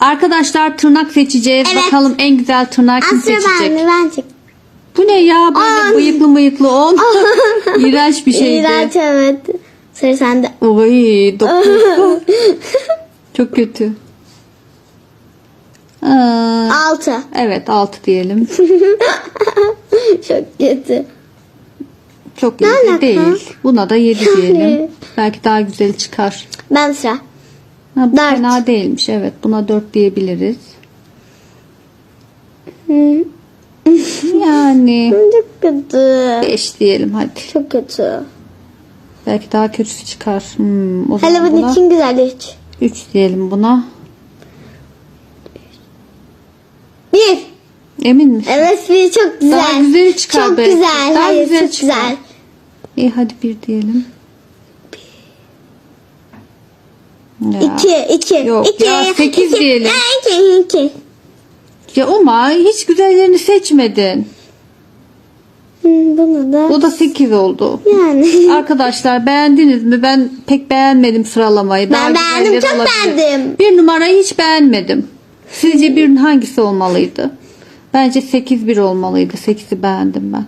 Arkadaşlar tırnak seçeceğiz. Evet. Bakalım en güzel tırnak kim seçecek? ben. Bu ne ya? Böyle On. bıyıklı mıyıklı on. İğrenç bir şeydi. İğrenç evet. Sıra sende. Oy dokuz. Çok kötü. Aa, Altı. evet 6 diyelim. Çok kötü. Çok Ne iyi alaka? değil. Buna da 7 diyelim. Belki daha güzeli çıkar. Ben sıra. Ha, bu Dört. fena değilmiş. Evet buna 4 diyebiliriz. Hı. Yani Çok kötü. 5 diyelim hadi. Çok kötü. Belki daha kötüsü çıkar. Hmm, o zaman Hele bunun buna için güzel hiç. 3 diyelim buna. Bir. Emin misin? Evet bir çok güzel. Daha güzeli çıkar Çok belki. güzel. Daha Hayır güzeli çok çıkar. güzel. İyi hadi 1 diyelim. Ya. İki. iki. Yok iki. ya, sekiz iki. diyelim. Ha, iki. iki. Ya Uma hiç güzellerini seçmedin. Bunu da. O da 8 oldu. Yani. Arkadaşlar beğendiniz mi? Ben pek beğenmedim sıralamayı. Ben Daha beğendim, güzelleri çok olabilir. beğendim. Bir numarayı hiç beğenmedim. Sizce bir hangisi olmalıydı? Bence 8-1 olmalıydı. 8'i beğendim ben.